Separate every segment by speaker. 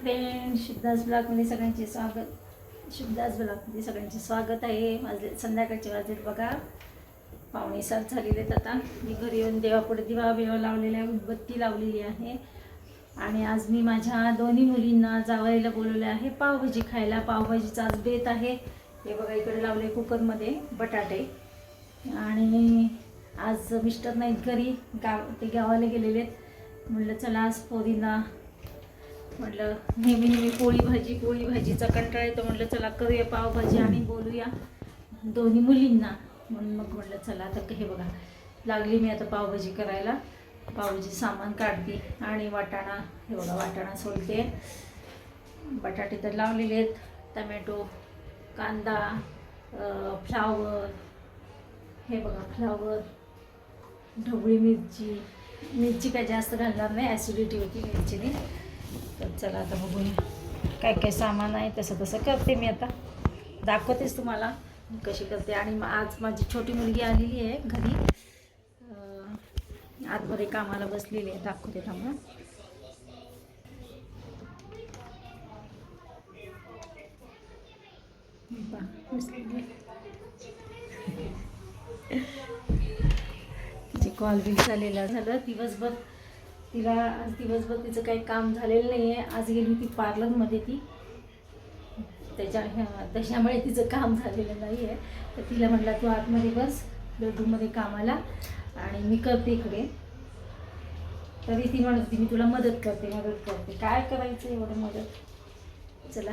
Speaker 1: Friend शुद्धास ब्लॉगमध्ये सगळ्यांचे स्वागत. शुद्धास ब्लॉगमध्ये सगळ्यांचे स्वागत आहे. वाजले संध्याकाळचे वाजलेत बघा. पाहुणे सात झालेले आहेत आता. मी घरी येऊन देवापुढे दिवा बिवा लावलेला आहे उदबत्ती लावलेली आहे. आणि आज मी माझ्या दोन्ही मुलींना जावायला बोलवलं आहे. पावभाजी खायला. पावभाजीचा आज बेत आहे. हे बघा इकडे लावले कुकरमध्ये बटाटे. आणि आज मिस्टर नाहीत घरी. गाव ते गावाला गेलेले आहेत. म्हणलं चला आज पोरींना म्हटलं नेहमी नेहमी पोळी भाजी पोळी भाजीचा कंटाळा येतो. म्हटलं चला करूया पावभाजी आणि बोलूया. दोन्ही मुलींना. म्हणून मग म्हटलं चला आता हे बघा. लागली मी आता पावभाजी करायला. पावभाजी सामान काढते आणि वाटाणा हे बघा वाटाणा सोलते. बटाटे तर लावलेले आहेत. टमॅटो कांदा फ्लावर. हे बघा फ्लावर ढवळी मिरची. मिरची काय जास्त घालणार नाही ॲसिडिटी होती मिरचीने. तर चला आता बघूया काय काय सामान आहे तसं तसं करते मी आता. दाखवतेच तुम्हाला कशी करते. आणि आज माझी छोटी मुलगी आलेली आहे घरी. आतमध्ये कामाला बसलेली आहे. दाखवते थांबा. बा, तिचे कॉल बिल झालेला झालं. दिवसभर तिला आज दिवसभर तिचं काही काम झालेलं नाही आहे आज गेली होती पार्लरमध्ये ती. त्याच्या ह्या- त्याच्यामुळे तिचं काम झालेलं नाही आहे तर तिला म्हटलं तू आतमध्ये बस बेडरूममध्ये कामाला आणि मी करते इकडे. तरी ती म्हणत होती मी तुला मदत करते मदत करते. काय करायचं एवढं मदत? चला.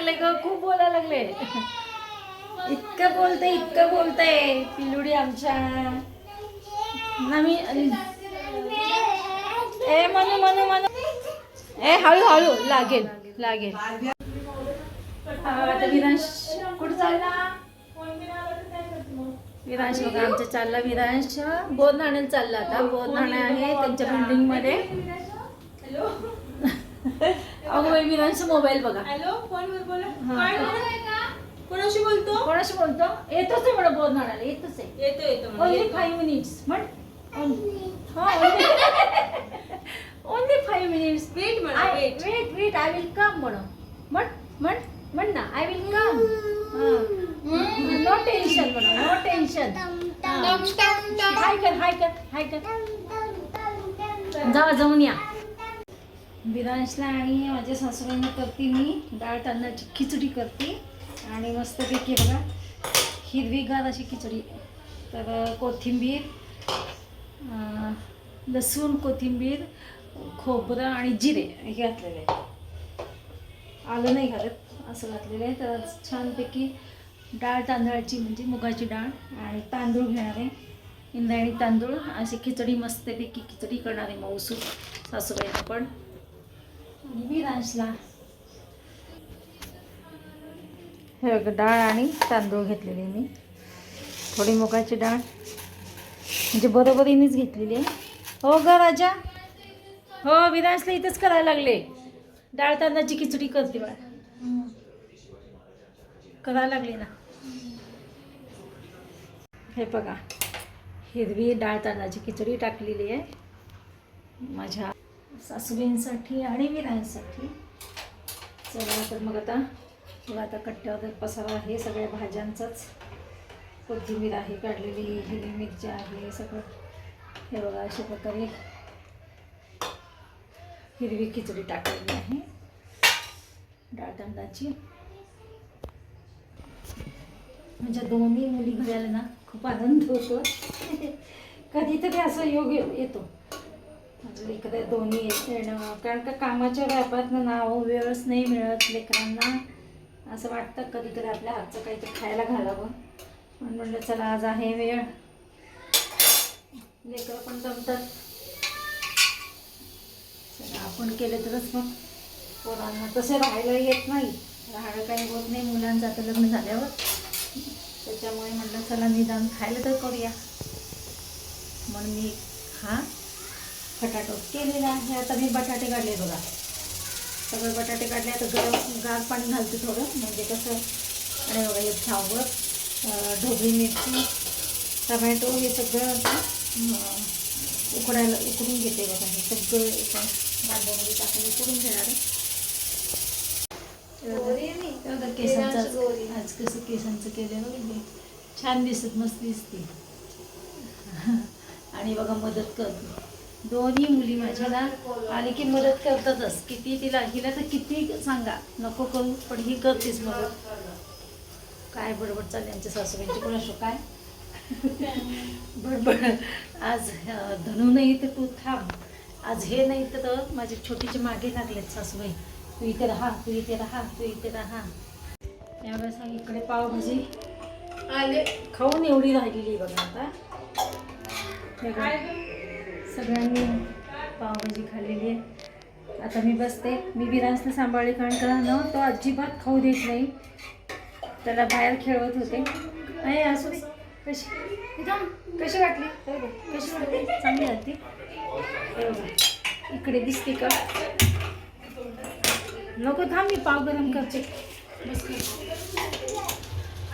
Speaker 1: लागले ग खूप बोलायला लागले. इतकं बोलते इतकं बोलते. पिलुडी आमच्या. नवीन ए म्हणू मनु मनु. ए हळू हळू लागेल लागेल. आता विरांश कुठं चालला? विरांश बघा आमच्या चालला विरांश. बोध नाण्याला चालला आता. बोध आहे त्यांच्या बिल्डिंगमध्ये. अगो बाई मोबाईल बघा.
Speaker 2: हॅलो फोनवर बोला? कोणाशी बोलतो?
Speaker 1: कोणाशी बोलतो? येतोच आहे म्हणा बोध नाण्याला येतोच आहे.
Speaker 2: येतो येतो म्हणा,
Speaker 1: ओनली
Speaker 2: येतो.
Speaker 1: फाईव्ह मिनिट्स म्हण. ओनली फाईव्ह मिनिट्स
Speaker 2: Wait म्हणा, wait.
Speaker 1: Wait wait I will come म्हण. म्हण म्हण म्हण ना I will come no tension म्हणा नो टेन्शन
Speaker 2: टम, टम, टम.
Speaker 1: हाय कर हाय कर हाय कर. जावा जाऊन या. विरांशला आणि माझ्या सासूबाईंना करते मी डाळ तांदळाची खिचडी करते. आणि मस्तपैकी बघा हिरवीगार अशी खिचडी. तर कोथिंबीर लसूण कोथिंबीर खोबरं आणि जिरे हे घातलेले आहे आलं नाही घालत असं घातलेलं आहे. तर छानपैकी डाळ तांदळाची म्हणजे मुगाची डाळ आणि तांदूळ घेणार आहे. इंद्रायणी तांदूळ अशी खिचडी मस्तपैकी खिचडी करणार आहे मऊसूर सासूबाईंना पण. विरांशला हे बघ डाळ आणि तांदूळ घेतलेले मी. थोडी मुगाची डाळ. म्हणजे बरोबरीनेच घेतलेली आहे. हो ग राजा. हो विरांशला इथंच करायला लागले. डाळ तांदळाची खिचडी करते बाळ. करायला लागली ना. हे बघा हिरवी डाळ तांदळाची खिचडी टाकलेली आहे. माझ्या सासूबाईंसाठी आणि विरांसाठी चला तर मग आता बघा आता कट्ट्यावर पसारा आहे सगळ्या भाज्यांचाच. कोथिंबीर आहे काढलेली हिरवी मिरची आहे सगळं. हे बघा अशा प्रकारे हिरवी खिचडी टाकलेली आहे. डाळदंडाची म्हणजे दोन्ही मुली घरी आल्या ना खूप आनंद होतो. कधीतरी असं योग येतो. म्हणजे इकडे दोन्ही येणं कारण का कामाच्या व्यापारात नाव वेळच नाही मिळत लेकरांना. असं वाटतं कधीतरी आपल्या हातचं काहीतरी खायला घालावं. म्हणून म्हणलं चला आज आहे वेळ. लेकरं पण जमतात. चला आपण केलं तरच मग. पोरांना तसे राहायला येत नाही. राहायला काही होत नाही. मुलांचं आता लग्न झाल्यावर. त्याच्यामुळे म्हटलं चला निदान खायला तर करूया. म्हणून मी हां? बटाटो केलेला आहे. आता मी बटाटे काढले बघा. सगळे बटाटे काढले. आता गरम गार पाणी घालते थोडं. म्हणजे कसं आणि बघा हे फ्लावर ढोबळी मिरची टमॅटो हे सगळं उकडायला उकडून घेते बघा. हे सगळं एका भांड्यामध्ये टाकून उकडून घेणार आहे. केसांचं आज- कसं केसांचं केलं हे. छान दिसत मस्त दिसते. आणि बघा मदत करते. दोन्ही मुली माझ्या ना आली की मदत करतातच. किती तिला हिला तर किती सांगा. नको करू पण ही करतेच मदत. काय बडबड चालली आमच्या सासूबाईंची? कोणाशो काय? बडबड. आज धनू नाही तर तू थांब. आज हे नाही तर माझे छोटीचे मागे लागलेत सासूबाई. तू इथे राहा तू इथे राहा तू इथे राहा. त्यावेळेस मग इकडे पावभाजी.
Speaker 2: आले.
Speaker 1: खाऊन एवढी राहिलेली बघा आता. सगळ्यांनी पावभाजी खाल्लेली आहे. आता मी बसते. मी विरांसला सांभाळले कारण का न तो अजिबात खाऊ देत नाही. त्याला बाहेर खेळवत होते. आहे असू दे. कशी? कशी वाटली? कशी वाटली? चांगली वाटते इकडे दिसते का? नको थांब मी पाव गरम करते.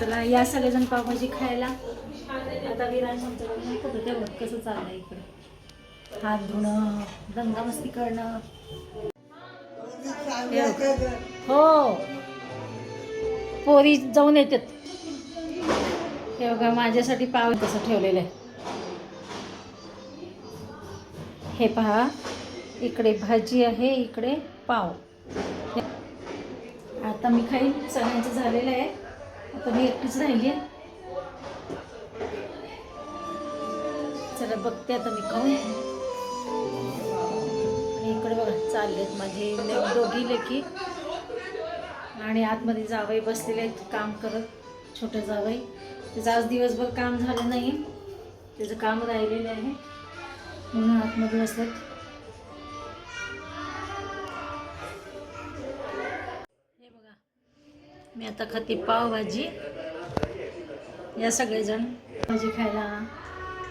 Speaker 1: चला या सगळेजण पावभाजी खायला. आता विराज आमच्याकडे नको कसं चाललंय इकडे? हात धुणं दंगामस्ती करणं. हो. पोरी जाऊन येतात. हे बघा माझ्यासाठी पाव तसं ठेवलेलं आहे. हे पहा इकडे भाजी आहे इकडे पाव. आता मी खाईन सगळ्यांचं झालेलं आहे. आता मी एकटीच राहिली आहे. चला बघते आता मी खाऊन. आणि इकडे बघा चाललेत माझे दोघी लेकी. आणि आतमध्ये जावई बसलेले आहेत काम करत छोटं जावई. त्याचं आज दिवसभर काम झालं नाही. त्याचं काम राहिलेलं आहे. म्हणून आतमध्ये बसलेत. हे बघा मी आता खाते पावभाजी. या सगळेजण भाजी खायला.